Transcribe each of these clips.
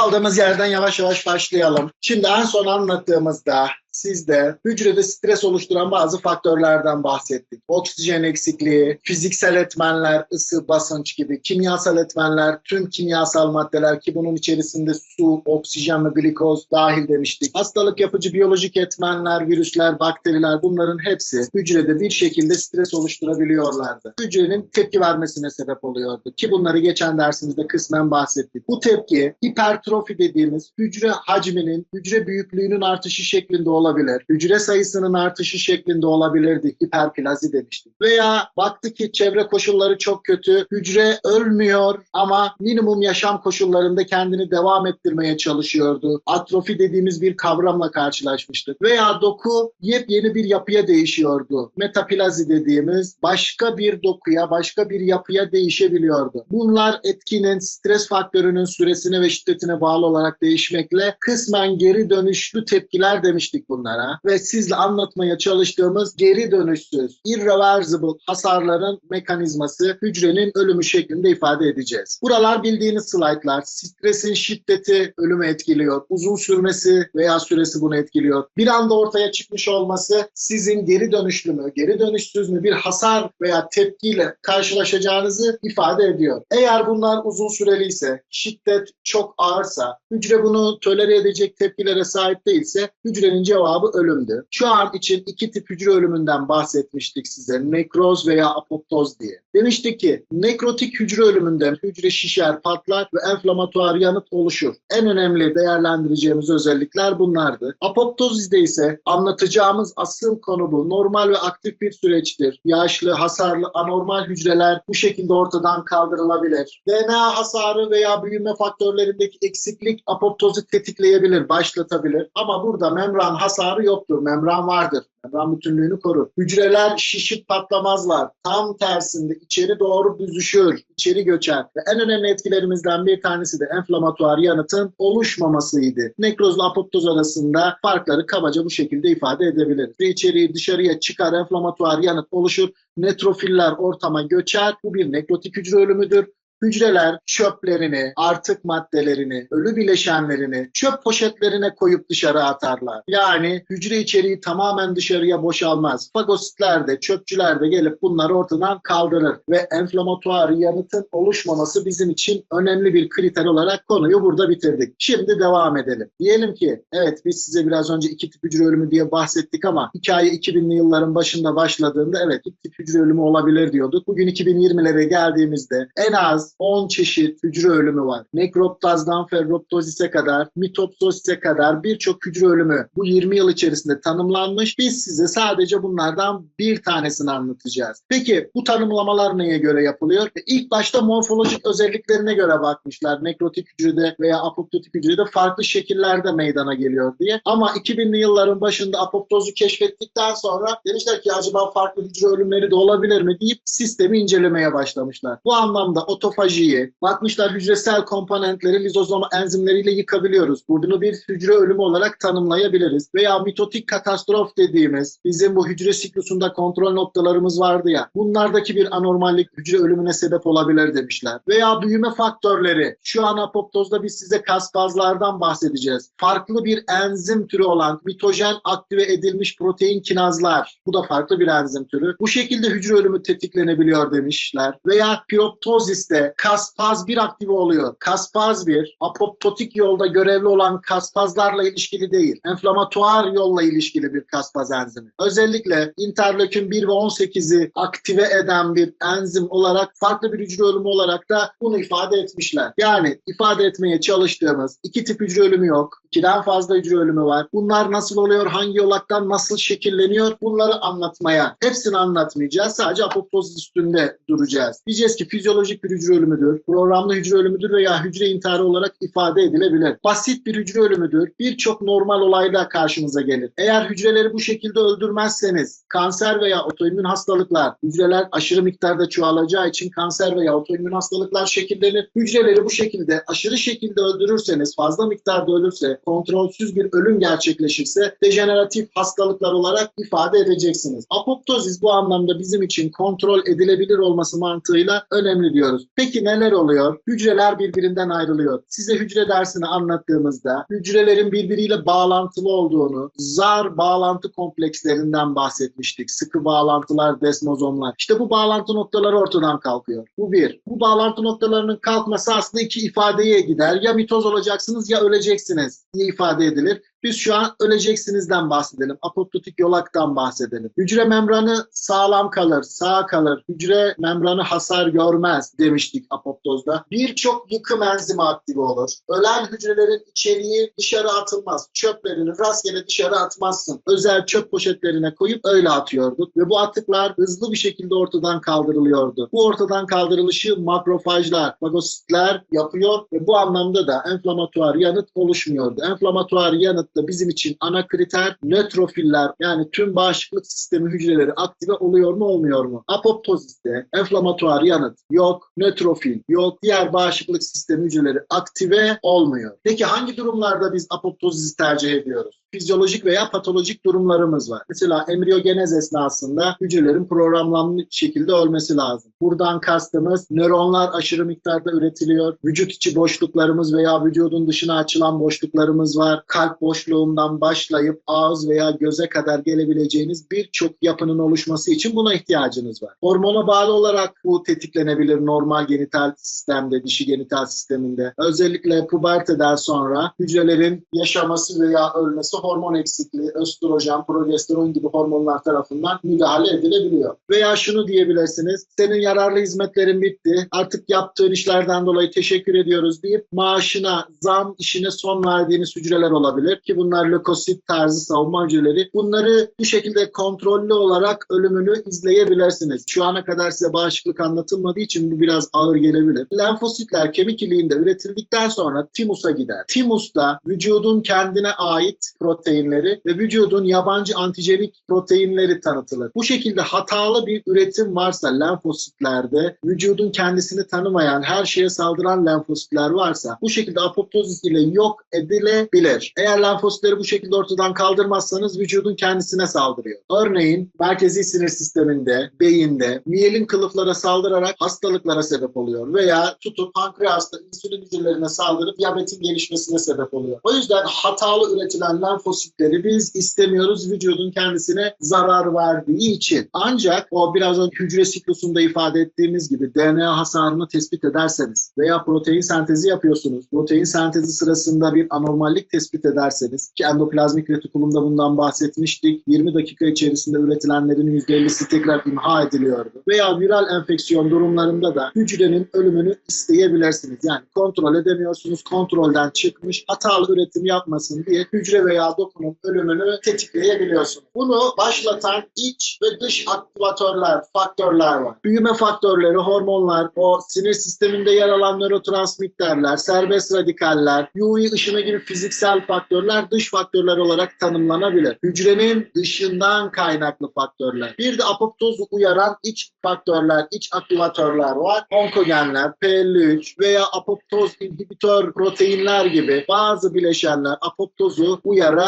Kaldığımız yerden yavaş yavaş başlayalım. Şimdi en son anlattığımızda sizde hücrede stres oluşturan bazı faktörlerden bahsettik. Oksijen eksikliği, fiziksel etmenler, ısı, basınç gibi, kimyasal etmenler, tüm kimyasal maddeler ki bunun içerisinde su, oksijen ve glikoz dahil demiştik. Hastalık yapıcı biyolojik etmenler, virüsler, bakteriler bunların hepsi hücrede bir şekilde stres oluşturabiliyorlardı. Hücrenin tepki vermesine sebep oluyordu ki bunları geçen dersimizde kısmen bahsettik. Bu tepki hipertrofi dediğimiz hücre hacminin, hücre büyüklüğünün artışı şeklinde olabilir. Hücre sayısının artışı şeklinde olabilirdi. Hiperplazi demiştik. Veya baktı ki çevre koşulları çok kötü. Hücre ölmüyor ama minimum yaşam koşullarında kendini devam ettirmeye çalışıyordu. Atrofi dediğimiz bir kavramla karşılaşmıştık. Veya doku yepyeni bir yapıya değişiyordu. Metaplazi dediğimiz başka bir dokuya, başka bir yapıya değişebiliyordu. Bunlar etkinin stres faktörünün süresine ve şiddetine bağlı olarak değişmekle kısmen geri dönüşlü tepkiler demiştik bunlara ve sizle anlatmaya çalıştığımız geri dönüşsüz, irreversible hasarların mekanizması hücrenin ölümü şeklinde ifade edeceğiz. Buralar bildiğiniz slaytlar. Stresin şiddeti ölümü etkiliyor. Uzun sürmesi veya süresi bunu etkiliyor. Bir anda ortaya çıkmış olması sizin geri dönüşlü mü, geri dönüşsüz mü bir hasar veya tepkiyle karşılaşacağınızı ifade ediyor. Eğer bunlar uzun süreliyse, şiddet çok ağırsa, hücre bunu tolere edecek tepkilere sahip değilse hücrenin cevabı ölümdü. Şu an için iki tip hücre ölümünden bahsetmiştik size. Nekroz veya apoptoz diye. Demiştik ki nekrotik hücre ölümünden hücre şişer, patlar ve enflamatuar yanıt oluşur. En önemli değerlendireceğimiz özellikler bunlardı. Apoptozizde ise anlatacağımız asıl konu bu. Normal ve aktif bir süreçtir. Yaşlı, hasarlı, anormal hücreler bu şekilde ortadan kaldırılabilir. DNA hasarı veya büyüme faktörlerindeki eksiklik apoptozu tetikleyebilir, başlatabilir. Ama burada membran hasarı yoktur. Membran vardır. Membran bütünlüğünü korur. Hücreler şişip patlamazlar. Tam tersinde içeri doğru büzüşür, içeri göçer. Ve en önemli etkilerimizden bir tanesi de enflamatuar yanıtın oluşmamasıydı. Nekrozla apoptoz arasında farkları kabaca bu şekilde ifade edebiliriz. Ve içeriği dışarıya çıkar, enflamatuar yanıt oluşur. Netrofiller ortama göçer. Bu bir nekrotik hücre ölümüdür. Hücreler çöplerini, artık maddelerini, ölü bileşenlerini çöp poşetlerine koyup dışarı atarlar. Yani hücre içeriği tamamen dışarıya boşalmaz. Fagositler de, çöpçüler de gelip bunları ortadan kaldırır ve enflamatuar yanıtın oluşmaması bizim için önemli bir kriter olarak konuyu burada bitirdik. Şimdi devam edelim. Diyelim ki evet biz size biraz önce iki tip hücre ölümü diye bahsettik ama hikaye 2000'li yılların başında başladığında evet iki tip hücre ölümü olabilir diyorduk. Bugün 2020'lere geldiğimizde en az 10 çeşit hücre ölümü var. Nekroptazdan ferroptozise kadar, mitopsosise kadar birçok hücre ölümü bu 20 yıl içerisinde tanımlanmış. Biz size sadece bunlardan bir tanesini anlatacağız. Peki bu tanımlamalar neye göre yapılıyor? E, İlk başta morfolojik özelliklerine göre bakmışlar. Nekrotik hücrede veya apoptotik hücrede farklı şekillerde meydana geliyor diye. Ama 2000'li yılların başında apoptozu keşfettikten sonra demişler ki acaba farklı hücre ölümleri de olabilir mi deyip sistemi incelemeye başlamışlar. Bu anlamda otofajiyi, bakmışlar hücresel komponentleri lizozoma enzimleriyle yıkabiliyoruz. Bunu bir hücre ölümü olarak tanımlayabiliriz. Veya mitotik katastrof dediğimiz bizim bu hücre siklusunda kontrol noktalarımız vardı ya. Bunlardaki bir anormallik hücre ölümüne sebep olabilir demişler. Veya büyüme faktörleri. Şu an apoptozda biz size kaspazlardan bahsedeceğiz. Farklı bir enzim türü olan mitojen aktive edilmiş protein kinazlar. Bu da farklı bir enzim türü. Bu şekilde hücre ölümü tetiklenebiliyor demişler. Veya piroptoziste kaspaz 1 aktive oluyor. Kaspaz 1 apoptotik yolda görevli olan kaspazlarla ilişkili değil. Enflamatuar yolla ilişkili bir kaspaz enzimi. Özellikle interleukin 1 ve 18'i aktive eden bir enzim olarak farklı bir hücre ölümü olarak da bunu ifade etmişler. Yani ifade etmeye çalıştığımız iki tip hücre ölümü yok. İkiden fazla hücre ölümü var. Bunlar nasıl oluyor? Hangi yolaktan nasıl şekilleniyor? Bunları anlatmaya. Hepsini anlatmayacağız. Sadece apoptoz üstünde duracağız. Diyeceğiz ki fizyolojik bir hücre ölümüdür, programlı hücre ölümüdür veya hücre intiharı olarak ifade edilebilir. Basit bir hücre ölümüdür. Birçok normal olayda karşınıza gelir. Eğer hücreleri bu şekilde öldürmezseniz kanser veya otoimmün hastalıklar, hücreler aşırı miktarda çoğalacağı için kanser veya otoimmün hastalıklar şekillenir. Hücreleri bu şekilde aşırı şekilde öldürürseniz, fazla miktarda ölürse, kontrolsüz bir ölüm gerçekleşirse dejeneratif hastalıklar olarak ifade edeceksiniz. Apoptozis bu anlamda bizim için kontrol edilebilir olması mantığıyla önemli diyoruz. Peki Peki neler oluyor? Hücreler birbirinden ayrılıyor. Size hücre dersini anlattığımızda hücrelerin birbiriyle bağlantılı olduğunu, zar bağlantı komplekslerinden bahsetmiştik. Sıkı bağlantılar, desmozomlar. İşte bu bağlantı noktaları ortadan kalkıyor. Bu bir. Bu bağlantı noktalarının kalkması aslında iki ifadeye gider. Ya mitoz olacaksınız ya öleceksiniz diye ifade edilir. Biz şu an öleceksinizden bahsedelim. Apoptotik yolaktan bahsedelim. Hücre membranı sağlam kalır, sağ kalır. Hücre membranı hasar görmez demiştik apoptozda. Birçok yıkım enzimi aktive olur. Ölen hücrelerin içeriği dışarı atılmaz. Çöplerini rastgele dışarı atmazsın. Özel çöp poşetlerine koyup öyle atıyorduk. Ve bu atıklar hızlı bir şekilde ortadan kaldırılıyordu. Bu ortadan kaldırılışı makrofajlar, fagositler yapıyor ve bu anlamda da enflamatuar yanıt oluşmuyordu. Enflamatuar yanıt da bizim için ana kriter nötrofiller yani tüm bağışıklık sistemi hücreleri aktive oluyor mu olmuyor mu? Apoptoziste enflamatuar yanıt yok, nötrofil yok, diğer bağışıklık sistemi hücreleri aktive olmuyor. Peki hangi durumlarda biz apoptozizi tercih ediyoruz? Fizyolojik veya patolojik durumlarımız var. Mesela embriyogenez esnasında hücrelerin programlanmış şekilde ölmesi lazım. Buradan kastımız nöronlar aşırı miktarda üretiliyor. Vücut içi boşluklarımız veya vücudun dışına açılan boşluklarımız var. Kalp boşluğundan başlayıp ağız veya göze kadar gelebileceğiniz birçok yapının oluşması için buna ihtiyacınız var. Hormona bağlı olarak bu tetiklenebilir normal genital sistemde, dişi genital sisteminde. Özellikle puberteden sonra hücrelerin yaşaması veya ölmesi hormon eksikliği, östrojen, progesteron gibi hormonlar tarafından müdahale edilebiliyor. Veya şunu diyebilirsiniz, senin yararlı hizmetlerin bitti, artık yaptığın işlerden dolayı teşekkür ediyoruz deyip maaşına, zam işine son verdiğiniz hücreler olabilir ki bunlar lökosit tarzı savunma hücreleri. Bunları bu şekilde kontrollü olarak ölümünü izleyebilirsiniz. Şu ana kadar size bağışıklık anlatılmadığı için bu biraz ağır gelebilir. Lenfositler kemik iliğinde üretildikten sonra timusa gider. Timus da vücudun kendine ait proteinleri ve vücudun yabancı antijenik proteinleri tanıtılır. Bu şekilde hatalı bir üretim varsa lenfositlerde vücudun kendisini tanımayan her şeye saldıran lenfositler varsa bu şekilde apoptozis ile yok edilebilir. Eğer lenfositleri bu şekilde ortadan kaldırmazsanız vücudun kendisine saldırıyor. Örneğin merkezi sinir sisteminde, beyinde miyelin kılıflara saldırarak hastalıklara sebep oluyor veya tutup pankreasta insülin hücrelerine saldırıp diyabetin gelişmesine sebep oluyor. O yüzden hatalı üretilen lenfositleri biz istemiyoruz vücudun kendisine zarar verdiği için. Ancak o biraz önce hücre siklusunda ifade ettiğimiz gibi DNA hasarını tespit ederseniz veya protein sentezi yapıyorsunuz. Protein sentezi sırasında bir anormallik tespit ederseniz ki endoplazmik retikulumda bundan bahsetmiştik. 20 dakika içerisinde üretilenlerin %50'si tekrar imha ediliyordu. Veya viral enfeksiyon durumlarında da hücrenin ölümünü isteyebilirsiniz. Yani kontrol edemiyorsunuz. Kontrolden çıkmış hatalı üretim yapmasın diye hücre veya dokunun ölümünü tetikleyebiliyorsunuz. Bunu başlatan iç ve dış aktivatörler, faktörler var. Büyüme faktörleri, hormonlar, o sinir sisteminde yer alan nörotransmitterler, serbest radikaller, UV ışını gibi fiziksel faktörler dış faktörler olarak tanımlanabilir. Hücrenin dışından kaynaklı faktörler. Bir de apoptozu uyaran iç faktörler, iç aktivatörler var. Onkogenler, PL3 veya apoptoz inhibitör proteinler gibi bazı bileşenler apoptozu uyarabilir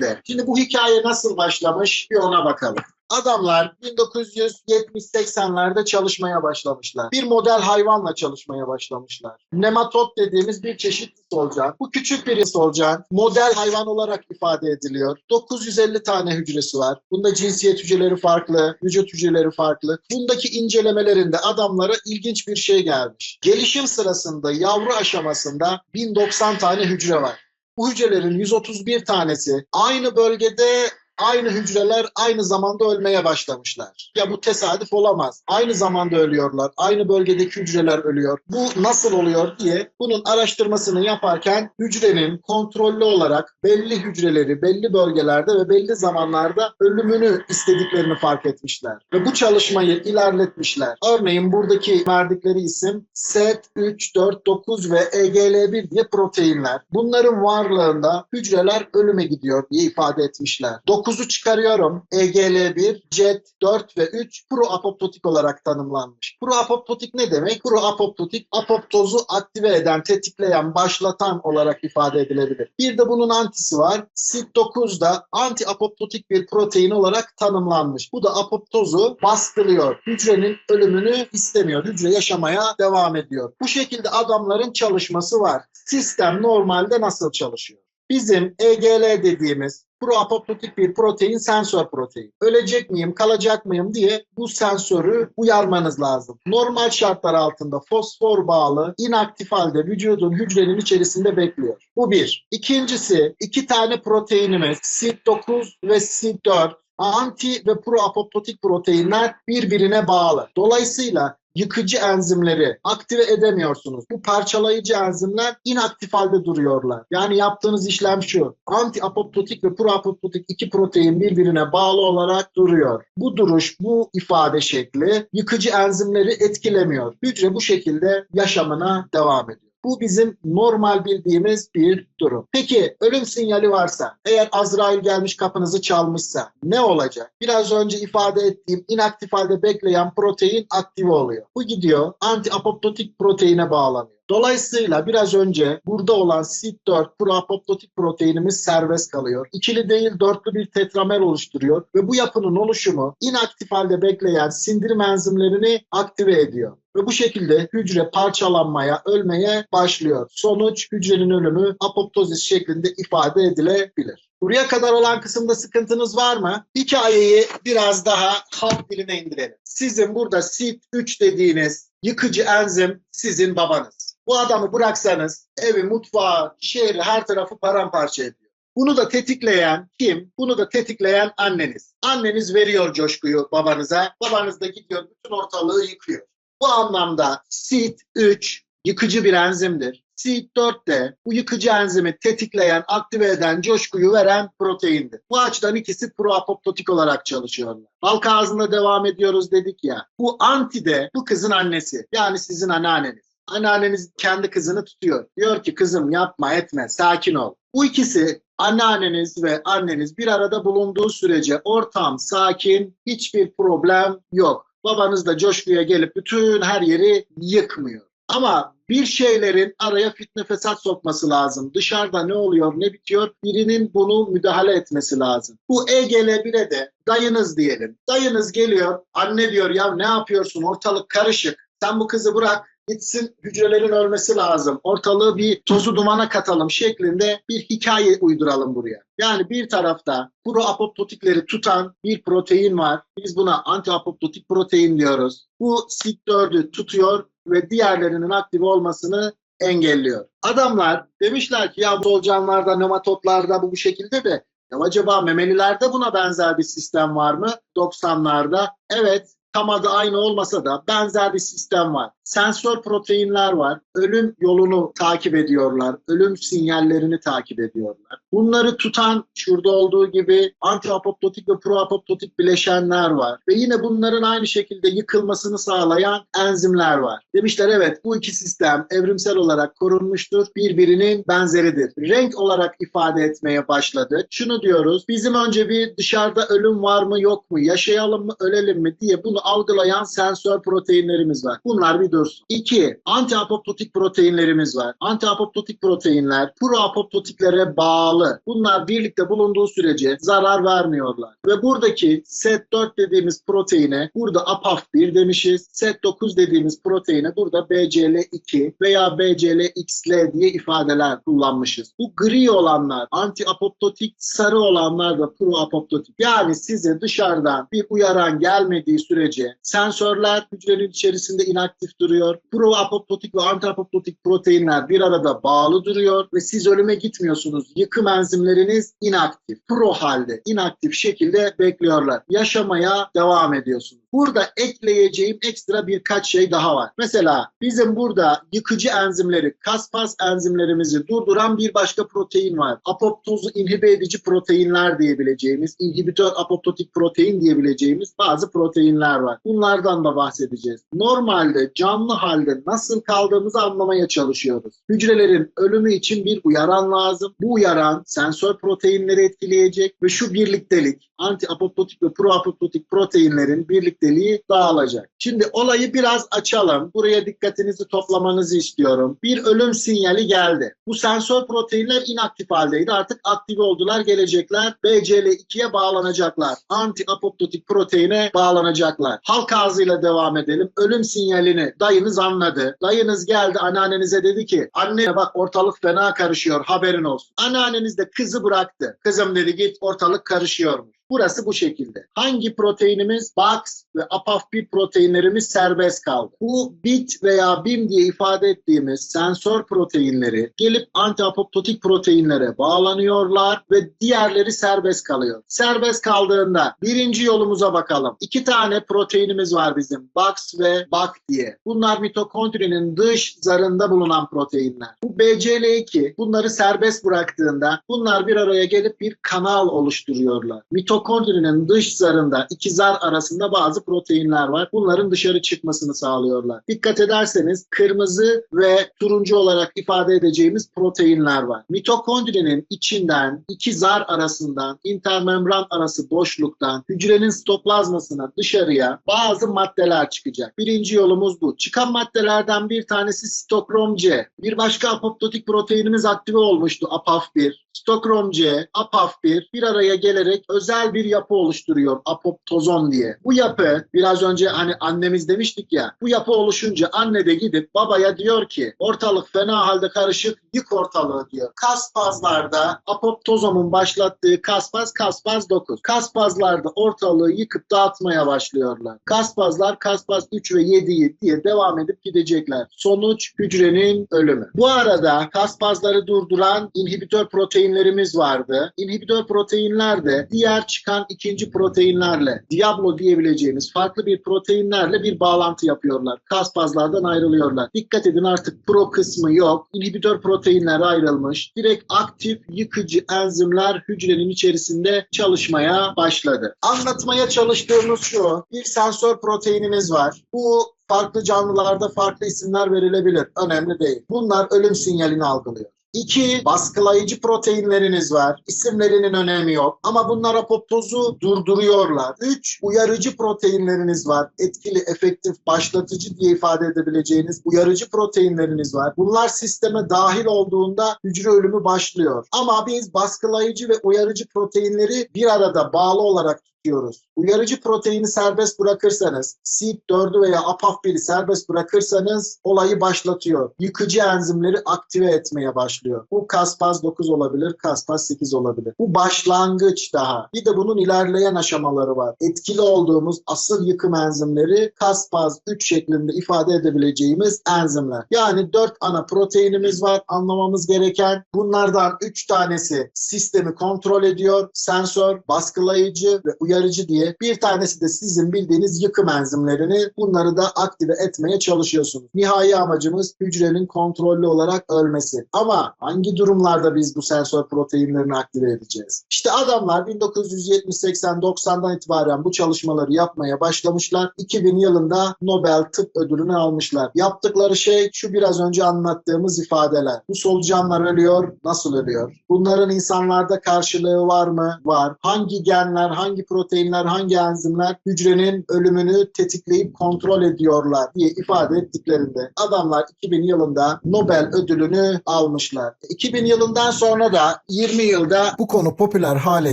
de. Şimdi bu hikaye nasıl başlamış bir ona bakalım. Adamlar 1970-80'lerde çalışmaya başlamışlar. Bir model hayvanla çalışmaya başlamışlar. Nematot dediğimiz bir çeşit solucan. Bu küçük bir solucan model hayvan olarak ifade ediliyor. 950 tane hücresi var. Bunda cinsiyet hücreleri farklı, vücut hücreleri farklı. Bundaki incelemelerinde adamlara ilginç bir şey gelmiş. Gelişim sırasında yavru aşamasında 1090 tane hücre var. Bu hücrelerin 131 tanesi aynı bölgede aynı hücreler aynı zamanda ölmeye başlamışlar. Ya bu tesadüf olamaz. Aynı zamanda ölüyorlar. Aynı bölgedeki hücreler ölüyor. Bu nasıl oluyor diye bunun araştırmasını yaparken hücrenin kontrollü olarak belli hücreleri belli bölgelerde ve belli zamanlarda ölümünü istediklerini fark etmişler. Ve bu çalışmayı ilerletmişler. Örneğin buradaki verdikleri isim SET 3, 4, 9 ve E EGL1 diye proteinler. Bunların varlığında hücreler ölüme gidiyor diye ifade etmişler. 9 C9'u çıkarıyorum. E EGL1, CET 4 ve 3 proapoptotik olarak tanımlanmış. Proapoptotik ne demek? Proapoptotik apoptozu aktive eden, tetikleyen, başlatan olarak ifade edilebilir. Bir de bunun antisi var. SIT9 da anti-apoptotik bir protein olarak tanımlanmış. Bu da apoptozu bastırıyor. Hücrenin ölümünü istemiyor. Hücre yaşamaya devam ediyor. Bu şekilde adamların çalışması var. Sistem normalde nasıl çalışıyor? Bizim EGL dediğimiz proapoptotik bir protein sensör protein. Ölecek miyim, kalacak mıyım diye bu sensörü uyarmanız lazım. Normal şartlar altında fosfor bağlı inaktif halde vücudun hücrenin içerisinde bekliyor. Bu bir. İkincisi iki tane proteinimiz SIT9 ve SIT4 anti ve proapoptotik proteinler birbirine bağlı. Dolayısıyla yıkıcı enzimleri aktive edemiyorsunuz. Bu parçalayıcı enzimler inaktif halde duruyorlar. Yani yaptığınız işlem şu. Anti apoptotik ve proapoptotik iki protein birbirine bağlı olarak duruyor. Bu duruş, bu ifade şekli yıkıcı enzimleri etkilemiyor. Hücre bu şekilde yaşamına devam ediyor. Bu bizim normal bildiğimiz bir durum. Peki ölüm sinyali varsa, eğer Azrail gelmiş kapınızı çalmışsa ne olacak? Biraz önce ifade ettiğim inaktif halde bekleyen protein aktive oluyor. Bu gidiyor anti-apoptotik proteine bağlanıyor. Dolayısıyla biraz önce burada olan SIT4 proapoptotik proteinimiz serbest kalıyor. İkili değil dörtlü bir tetramer oluşturuyor ve bu yapının oluşumu inaktif halde bekleyen sindirim enzimlerini aktive ediyor. Ve bu şekilde hücre parçalanmaya, ölmeye başlıyor. Sonuç hücrenin ölümü apoptozis şeklinde ifade edilebilir. Buraya kadar olan kısımda sıkıntınız var mı? Hikayeyi biraz daha halk diline indirelim. Sizin burada SIT3 dediğiniz yıkıcı enzim sizin babanız. Bu adamı bıraksanız evi, mutfağı, şehri her tarafı paramparça ediyor. Bunu da tetikleyen kim? Bunu da tetikleyen anneniz. Anneniz veriyor coşkuyu babanıza. Babanız da gidiyor bütün ortalığı yıkıyor. Bu anlamda SIT3 yıkıcı bir enzimdir. SIT4 de bu yıkıcı enzimi tetikleyen, aktive eden, coşkuyu veren proteindir. Bu açıdan ikisi proapoptotik olarak çalışıyorlar. Halk ağzında devam ediyoruz dedik ya. Bu anti de bu kızın annesi. Yani sizin anneanneniz. Anneanneniz kendi kızını tutuyor. Diyor ki kızım yapma etme sakin ol. Bu ikisi anneanneniz ve anneniz bir arada bulunduğu sürece ortam sakin, hiçbir problem yok. Babanız da coşkuya gelip bütün her yeri yıkmıyor. Ama bir şeylerin araya fitne fesat sokması lazım. Dışarıda ne oluyor ne bitiyor birinin bunu müdahale etmesi lazım. Bu EGL1'e de dayınız diyelim. Dayınız geliyor anne diyor ya ne yapıyorsun ortalık karışık. Sen bu kızı bırak gitsin hücrelerin ölmesi lazım. Ortalığı bir tozu dumana katalım şeklinde bir hikaye uyduralım buraya. Yani bir tarafta proapoptotikleri tutan bir protein var. Biz buna antiapoptotik protein diyoruz. Bu SIT4'ü tutuyor ve diğerlerinin aktif olmasını engelliyor. Adamlar demişler ki ya solucanlarda, nematotlarda bu bu şekilde de ya acaba memelilerde buna benzer bir sistem var mı? 90'larda evet tam adı aynı olmasa da benzer bir sistem var. Sensör proteinler var. Ölüm yolunu takip ediyorlar. Ölüm sinyallerini takip ediyorlar. Bunları tutan şurada olduğu gibi antiapoptotik ve proapoptotik bileşenler var. Ve yine bunların aynı şekilde yıkılmasını sağlayan enzimler var. Demişler evet bu iki sistem evrimsel olarak korunmuştur. Birbirinin benzeridir. Renk olarak ifade etmeye başladı. Şunu diyoruz. Bizim önce bir dışarıda ölüm var mı yok mu? Yaşayalım mı ölelim mi diye bunu algılayan sensör proteinlerimiz var. Bunlar bir dursun. İki, antiapoptotik proteinlerimiz var. Antiapoptotik proteinler proapoptotiklere bağlı. Bunlar birlikte bulunduğu sürece zarar vermiyorlar. Ve buradaki SET4 dediğimiz proteine burada APAF1 demişiz. SET9 dediğimiz proteine burada BCL2 veya BCLXL diye ifadeler kullanmışız. Bu gri olanlar antiapoptotik, sarı olanlar da proapoptotik. Yani size dışarıdan bir uyaran gelmediği sürece sensörler hücrenin içerisinde inaktif duruyor. Proapoptotik ve antiapoptotik proteinler bir arada bağlı duruyor ve siz ölüme gitmiyorsunuz. Yıkım enzimleriniz inaktif, pro halde, inaktif şekilde bekliyorlar. Yaşamaya devam ediyorsunuz. Burada ekleyeceğim ekstra birkaç şey daha var. Mesela bizim burada yıkıcı enzimleri, kaspaz enzimlerimizi durduran bir başka protein var. Apoptozu inhibe edici proteinler diyebileceğimiz, inhibitör apoptotik protein diyebileceğimiz bazı proteinler var. Bunlardan da bahsedeceğiz. Normalde canlı halde nasıl kaldığımızı anlamaya çalışıyoruz. Hücrelerin ölümü için bir uyaran lazım. Bu uyaran sensör proteinleri etkileyecek ve şu birliktelik anti apoptotik ve pro apoptotik proteinlerin birlikteliği dağılacak. Şimdi olayı biraz açalım. Buraya dikkatinizi toplamanızı istiyorum. Bir ölüm sinyali geldi. Bu sensör proteinler inaktif haldeydi. Artık aktive oldular, gelecekler. BCL2'ye bağlanacaklar. Anti apoptotik proteine bağlanacaklar. Halk ağzıyla devam edelim. Ölüm sinyalini dayınız anladı. Dayınız geldi anneannenize dedi ki anne bak ortalık fena karışıyor haberin olsun. Anneanneniz de kızı bıraktı. Kızım dedi git ortalık karışıyormuş. Burası bu şekilde. Hangi proteinimiz? Box ve APAF1 proteinlerimiz serbest kaldı. Bu BIT veya BIM diye ifade ettiğimiz sensör proteinleri gelip antiapoptotik proteinlere bağlanıyorlar ve diğerleri serbest kalıyor. Serbest kaldığında birinci yolumuza bakalım. İki tane proteinimiz var bizim. Box ve BAC diye. Bunlar mitokondrinin dış zarında bulunan proteinler. Bu BCL2 bunları serbest bıraktığında bunlar bir araya gelip bir kanal oluşturuyorlar. Mitokondrinin dış zarında iki zar arasında bazı proteinler var. Bunların dışarı çıkmasını sağlıyorlar. Dikkat ederseniz kırmızı ve turuncu olarak ifade edeceğimiz proteinler var. Mitokondrinin içinden iki zar arasından intermembran arası boşluktan hücrenin stoplazmasına dışarıya bazı maddeler çıkacak. Birinci yolumuz bu. Çıkan maddelerden bir tanesi sitokrom C. Bir başka apoptotik proteinimiz aktive olmuştu APAF1. Stokrom C, APAF1 bir araya gelerek özel bir yapı oluşturuyor apoptozon diye. Bu yapı biraz önce hani annemiz demiştik ya bu yapı oluşunca anne de gidip babaya diyor ki ortalık fena halde karışık yık ortalığı diyor. Kaspazlarda apoptozomun başlattığı kaspaz kaspaz 9. Kaspazlarda ortalığı yıkıp dağıtmaya başlıyorlar. Kaspazlar kaspaz 3 ve 7'yi diye devam edip gidecekler. Sonuç hücrenin ölümü. Bu arada kaspazları durduran inhibitör proteinlerimiz vardı. İnhibitör proteinler de diğer çıkan ikinci proteinlerle Diablo diyebileceğimiz farklı bir proteinlerle bir bağlantı yapıyorlar. Kaspazlardan ayrılıyorlar. Dikkat edin artık pro kısmı yok. İnhibitör proteinler ayrılmış. Direkt aktif yıkıcı enzimler hücrenin içerisinde çalışmaya başladı. Anlatmaya çalıştığımız şu. Bir sensör proteinimiz var. Bu farklı canlılarda farklı isimler verilebilir. Önemli değil. Bunlar ölüm sinyalini algılıyor. İki, baskılayıcı proteinleriniz var. İsimlerinin önemi yok. Ama bunlar apoptozu durduruyorlar. Üç, uyarıcı proteinleriniz var. Etkili, efektif, başlatıcı diye ifade edebileceğiniz uyarıcı proteinleriniz var. Bunlar sisteme dahil olduğunda hücre ölümü başlıyor. Ama biz baskılayıcı ve uyarıcı proteinleri bir arada bağlı olarak tutuyoruz. Uyarıcı proteini serbest bırakırsanız, SIP4'ü veya APAF1'i serbest bırakırsanız olayı başlatıyor. Yıkıcı enzimleri aktive etmeye başlıyor. Bu Caspaz 9 olabilir, Caspaz 8 olabilir. Bu başlangıç daha. Bir de bunun ilerleyen aşamaları var. Etkili olduğumuz asıl yıkım enzimleri Caspaz 3 şeklinde ifade edebileceğimiz enzimler. Yani 4 ana proteinimiz var anlamamız gereken. Bunlardan 3 tanesi sistemi kontrol ediyor. Sensör, baskılayıcı ve uyarıcı diye. Bir tanesi de sizin bildiğiniz yıkım enzimlerini bunları da aktive etmeye çalışıyorsunuz. Nihai amacımız hücrenin kontrollü olarak ölmesi. Ama hangi durumlarda biz bu sensör proteinlerini aktive edeceğiz? İşte adamlar 1970-80-90'dan itibaren bu çalışmaları yapmaya başlamışlar. 2000 yılında Nobel Tıp Ödülünü almışlar. Yaptıkları şey şu biraz önce anlattığımız ifadeler. Bu solucanlar ölüyor, nasıl ölüyor? Bunların insanlarda karşılığı var mı? Var. Hangi genler, hangi proteinler, hangi enzimler hücrenin ölümünü tetikleyip kontrol ediyorlar diye ifade ettiklerinde adamlar 2000 yılında Nobel ödülünü almışlar. 2000 yılından sonra da 20 yılda Bu konu popüler hale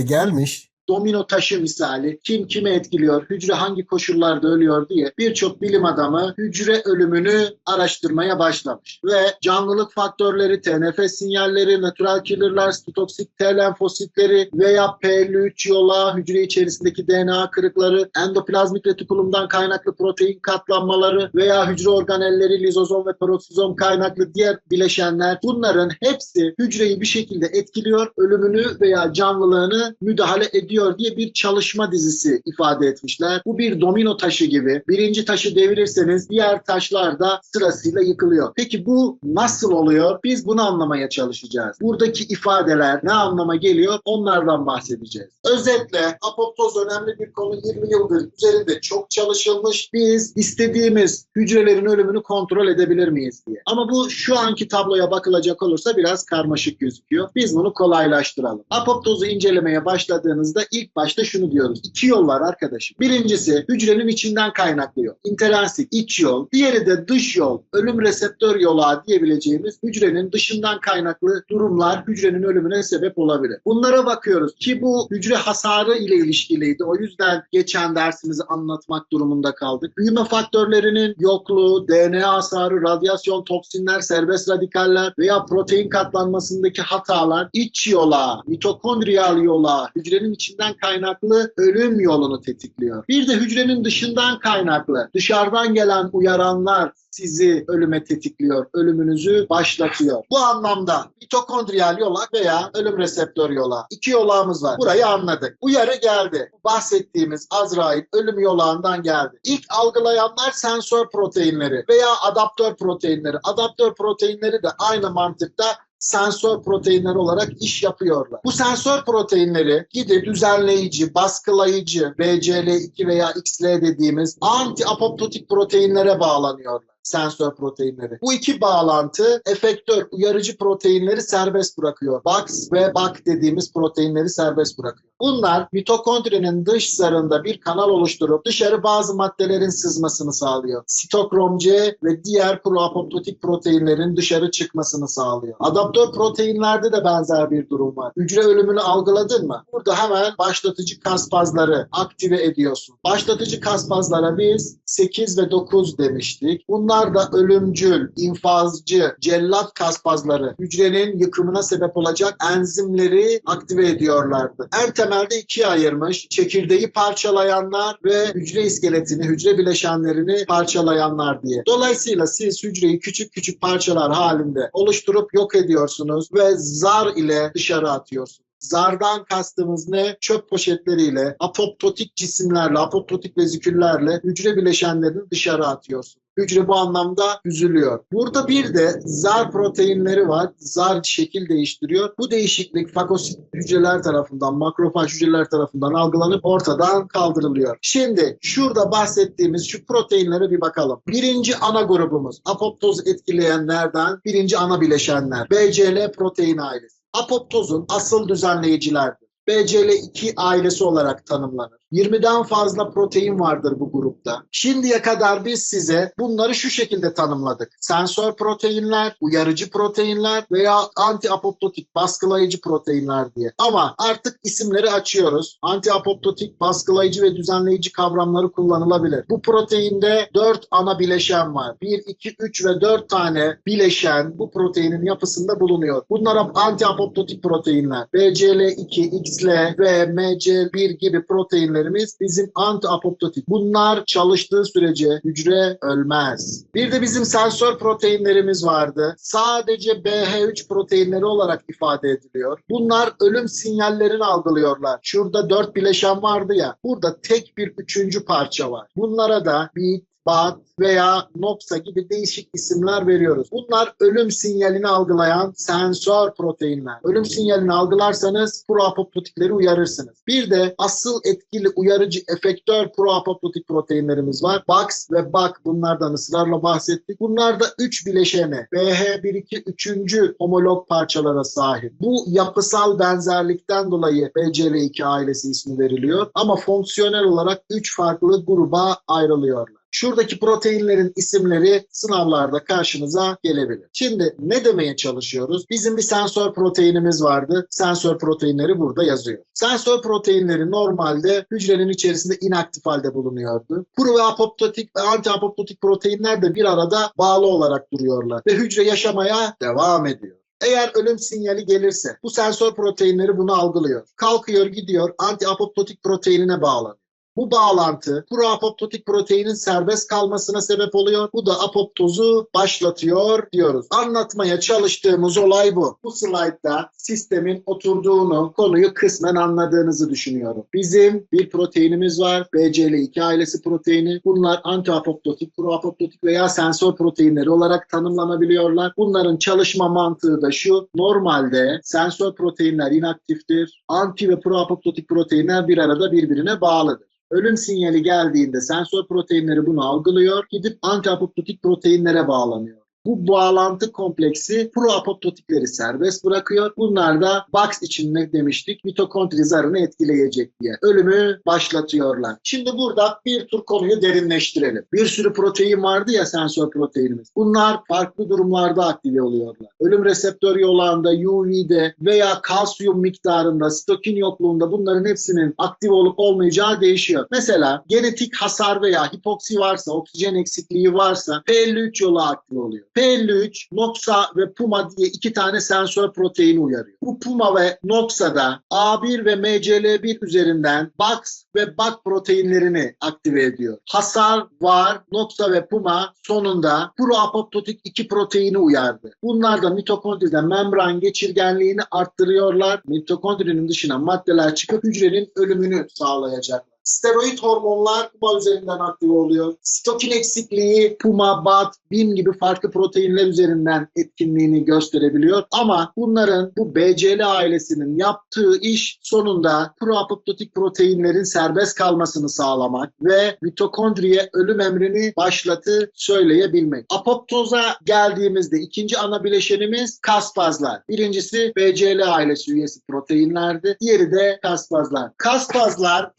gelmiş. Domino taşı misali kim kimi etkiliyor, hücre hangi koşullarda ölüyor diye birçok bilim adamı hücre ölümünü araştırmaya başlamış. Ve canlılık faktörleri, TNF sinyalleri, natural killer'lar, stotoksik T lenfositleri veya P53 yola, hücre içerisindeki DNA kırıkları, endoplazmik retikulumdan kaynaklı protein katlanmaları veya hücre organelleri, lizozom ve peroksizom kaynaklı diğer bileşenler bunların hepsi hücreyi bir şekilde etkiliyor, ölümünü veya canlılığını müdahale ediyor ediyor diye bir çalışma dizisi ifade etmişler. Bu bir domino taşı gibi. Birinci taşı devirirseniz diğer taşlar da sırasıyla yıkılıyor. Peki bu nasıl oluyor? Biz bunu anlamaya çalışacağız. Buradaki ifadeler ne anlama geliyor? Onlardan bahsedeceğiz. Özetle apoptoz önemli bir konu. 20 yıldır üzerinde çok çalışılmış. Biz istediğimiz hücrelerin ölümünü kontrol edebilir miyiz diye. Ama bu şu anki tabloya bakılacak olursa biraz karmaşık gözüküyor. Biz bunu kolaylaştıralım. Apoptozu incelemeye başladığınızda ilk başta şunu diyoruz. İki yol var arkadaşım. Birincisi hücrenin içinden kaynaklıyor. İnteransik iç yol. Diğeri de dış yol. Ölüm reseptör yolu diyebileceğimiz hücrenin dışından kaynaklı durumlar hücrenin ölümüne sebep olabilir. Bunlara bakıyoruz ki bu hücre hasarı ile ilişkiliydi. O yüzden geçen dersimizi anlatmak durumunda kaldık. Büyüme faktörlerinin yokluğu, DNA hasarı, radyasyon, toksinler, serbest radikaller veya protein katlanmasındaki hatalar iç yola, mitokondriyal yola, hücrenin içinden kaynaklı ölüm yolunu tetikliyor. Bir de hücrenin dışından kaynaklı, dışarıdan gelen uyaranlar sizi ölüme tetikliyor, ölümünüzü başlatıyor. Bu anlamda mitokondriyal yolak veya ölüm reseptör yola. iki yolağımız var. Burayı anladık. Uyarı geldi. Bahsettiğimiz Azrail ölüm yolağından geldi. İlk algılayanlar sensör proteinleri veya adaptör proteinleri. Adaptör proteinleri de aynı mantıkta sensör proteinler olarak iş yapıyorlar. Bu sensör proteinleri gidip düzenleyici, baskılayıcı, BCL2 veya XL dediğimiz anti apoptotik proteinlere bağlanıyorlar sensör proteinleri. Bu iki bağlantı efektör, uyarıcı proteinleri serbest bırakıyor. Box ve BAC dediğimiz proteinleri serbest bırakıyor. Bunlar mitokondrinin dış zarında bir kanal oluşturup dışarı bazı maddelerin sızmasını sağlıyor. Sitokrom C ve diğer proapoptotik proteinlerin dışarı çıkmasını sağlıyor. Adaptör proteinlerde de benzer bir durum var. Hücre ölümünü algıladın mı? Burada hemen başlatıcı kaspazları aktive ediyorsun. Başlatıcı kaspazlara biz 8 ve 9 demiştik. Bunlar da ölümcül, infazcı, cellat kaspazları hücrenin yıkımına sebep olacak enzimleri aktive ediyorlardı. En temelde ikiye ayırmış. Çekirdeği parçalayanlar ve hücre iskeletini, hücre bileşenlerini parçalayanlar diye. Dolayısıyla siz hücreyi küçük küçük parçalar halinde oluşturup yok ediyorsunuz ve zar ile dışarı atıyorsunuz. Zardan kastımız ne? Çöp poşetleriyle, apoptotik cisimlerle, apoptotik veziküllerle hücre bileşenlerini dışarı atıyorsun. Hücre bu anlamda üzülüyor. Burada bir de zar proteinleri var. Zar şekil değiştiriyor. Bu değişiklik fagosit hücreler tarafından, makrofaj hücreler tarafından algılanıp ortadan kaldırılıyor. Şimdi şurada bahsettiğimiz şu proteinlere bir bakalım. Birinci ana grubumuz apoptoz etkileyenlerden birinci ana bileşenler. BCL protein ailesi. Apoptozun asıl düzenleyicilerdir. BCL2 ailesi olarak tanımlanır. 20'den fazla protein vardır bu grupta. Şimdiye kadar biz size bunları şu şekilde tanımladık. Sensör proteinler, uyarıcı proteinler veya anti-apoptotik baskılayıcı proteinler diye. Ama artık isimleri açıyoruz. Anti-apoptotik, baskılayıcı ve düzenleyici kavramları kullanılabilir. Bu proteinde 4 ana bileşen var. 1, 2, 3 ve 4 tane bileşen bu proteinin yapısında bulunuyor. Bunlar anti-apoptotik proteinler. BCL2, XL ve MC1 gibi proteinler proteinlerimiz bizim anti-apoptotik. Bunlar çalıştığı sürece hücre ölmez. Bir de bizim sensör proteinlerimiz vardı. Sadece BH3 proteinleri olarak ifade ediliyor. Bunlar ölüm sinyallerini algılıyorlar. Şurada dört bileşen vardı ya. Burada tek bir üçüncü parça var. Bunlara da bit, bat veya noksa gibi değişik isimler veriyoruz. Bunlar ölüm sinyalini algılayan sensör proteinler. Ölüm sinyalini algılarsanız proapoptotikleri uyarırsınız. Bir de asıl etkili uyarıcı efektör proapoptotik proteinlerimiz var. Box ve BAC bunlardan ısrarla bahsettik. Bunlar da 3 bileşene BH1-2 üçüncü homolog parçalara sahip. Bu yapısal benzerlikten dolayı BCL2 ailesi ismi veriliyor. Ama fonksiyonel olarak 3 farklı gruba ayrılıyorlar. Şuradaki proteinlerin isimleri sınavlarda karşınıza gelebilir. Şimdi ne demeye çalışıyoruz? Bizim bir sensör proteinimiz vardı. Sensör proteinleri burada yazıyor. Sensör proteinleri normalde hücrenin içerisinde inaktif halde bulunuyordu. Pro ve apoptotik ve anti-apoptotik proteinler de bir arada bağlı olarak duruyorlar ve hücre yaşamaya devam ediyor. Eğer ölüm sinyali gelirse bu sensör proteinleri bunu algılıyor. Kalkıyor gidiyor anti-apoptotik proteinine bağlanıyor. Bu bağlantı proapoptotik proteinin serbest kalmasına sebep oluyor. Bu da apoptozu başlatıyor diyoruz. Anlatmaya çalıştığımız olay bu. Bu slaytta sistemin oturduğunu, konuyu kısmen anladığınızı düşünüyorum. Bizim bir proteinimiz var. BCL2 ailesi proteini. Bunlar antiapoptotik, proapoptotik veya sensör proteinleri olarak tanımlanabiliyorlar. Bunların çalışma mantığı da şu. Normalde sensör proteinler inaktiftir. Anti ve proapoptotik proteinler bir arada birbirine bağlıdır. Ölüm sinyali geldiğinde sensör proteinleri bunu algılıyor, gidip antiapoptotik proteinlere bağlanıyor. Bu bağlantı kompleksi proapoptotikleri serbest bırakıyor. Bunlar da box için ne demiştik? Mitokondri zarını etkileyecek diye. Ölümü başlatıyorlar. Şimdi burada bir tur konuyu derinleştirelim. Bir sürü protein vardı ya sensör proteinimiz. Bunlar farklı durumlarda aktive oluyorlar. Ölüm reseptör yolağında, UV'de veya kalsiyum miktarında, stokin yokluğunda bunların hepsinin aktif olup olmayacağı değişiyor. Mesela genetik hasar veya hipoksi varsa, oksijen eksikliği varsa P53 yolu aktif oluyor. P53, NOXA ve PUMA diye iki tane sensör proteini uyarıyor. Bu PUMA ve NOXA'da A1 ve MCL1 üzerinden BAX ve BAC proteinlerini aktive ediyor. Hasar var, NOXA ve PUMA sonunda proapoptotik iki proteini uyardı. Bunlar da mitokondride membran geçirgenliğini arttırıyorlar. Mitokondrinin dışına maddeler çıkıp hücrenin ölümünü sağlayacak. Steroid hormonlar PUMA üzerinden aktive oluyor. Stokin eksikliği PUMA, BAT, BIM gibi farklı proteinler üzerinden etkinliğini gösterebiliyor. Ama bunların bu BCL ailesinin yaptığı iş sonunda proapoptotik proteinlerin serbest kalmasını sağlamak ve mitokondriye ölüm emrini başlatı söyleyebilmek. Apoptoza geldiğimizde ikinci ana bileşenimiz kaspazlar. Birincisi BCL ailesi üyesi proteinlerdi. Diğeri de kaspazlar. Kaspazlar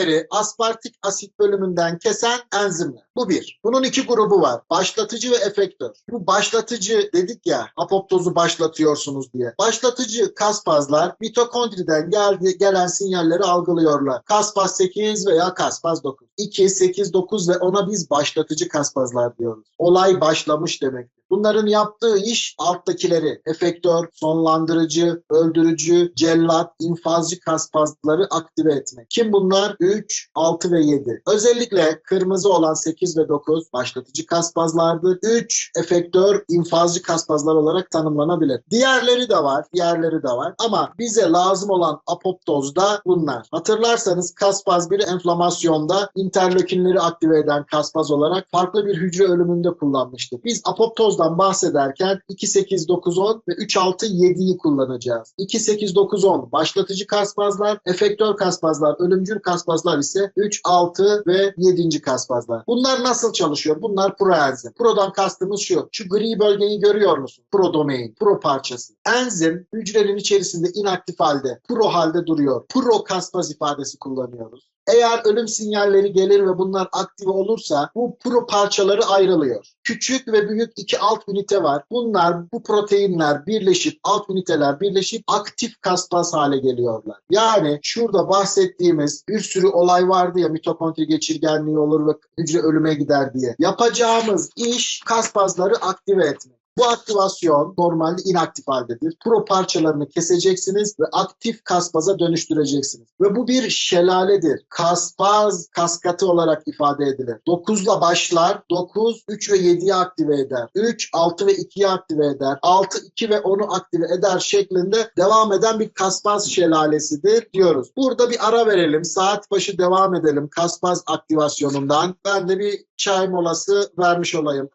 proteinleri aspartik asit bölümünden kesen enzimler. Bu bir. Bunun iki grubu var. Başlatıcı ve efektör. Bu başlatıcı dedik ya apoptozu başlatıyorsunuz diye. Başlatıcı kaspazlar mitokondriden geldi, gelen sinyalleri algılıyorlar. Kaspaz 8 veya kaspaz 9. 2, 8, 9 ve ona biz başlatıcı kaspazlar diyoruz. Olay başlamış demek. Bunların yaptığı iş alttakileri efektör, sonlandırıcı, öldürücü, cellat, infazcı kaspazları aktive etmek. Kim bunlar? 3, 6 ve 7. Özellikle kırmızı olan 8 ve 9 başlatıcı kaspazlardır. 3 efektör, infazcı kaspazlar olarak tanımlanabilir. Diğerleri de var, diğerleri de var ama bize lazım olan apoptozda bunlar. Hatırlarsanız kaspaz bir enflamasyonda interleukinleri aktive eden kaspaz olarak farklı bir hücre ölümünde kullanmıştık. Biz apoptozdan bahsederken 2, 8, 9, 10 ve 3, 6, 7'yi kullanacağız. 2, 8, 9, 10 başlatıcı kaspazlar, efektör kaspazlar, ölümcül kaspazlar ise 3, 6 ve 7. kaspazlar. Bunlar nasıl çalışıyor? Bunlar proenzim. Prodan kastımız şu. Şu gri bölgeyi görüyor musun? Pro domain, pro parçası. Enzim hücrenin içerisinde inaktif halde, pro halde duruyor. Pro kaspaz ifadesi kullanıyoruz. Eğer ölüm sinyalleri gelir ve bunlar aktive olursa bu pro parçaları ayrılıyor. Küçük ve büyük iki alt ünite var. Bunlar bu proteinler birleşip alt üniteler birleşip aktif kaspaz hale geliyorlar. Yani şurada bahsettiğimiz bir sürü olay vardı ya mitokondri geçirgenliği olur ve hücre ölüme gider diye. Yapacağımız iş kaspazları aktive etmek. Bu aktivasyon normalde inaktif haldedir. Pro parçalarını keseceksiniz ve aktif kaspaza dönüştüreceksiniz. Ve bu bir şelaledir. Kaspaz kaskatı olarak ifade edilir. 9'la başlar. 9, 3 ve 7'yi aktive eder. 3, 6 ve 2'yi aktive eder. 6, 2 ve 10'u aktive eder şeklinde devam eden bir kaspaz şelalesidir diyoruz. Burada bir ara verelim. Saat başı devam edelim kaspaz aktivasyonundan. Ben de bir çay molası vermiş olayım.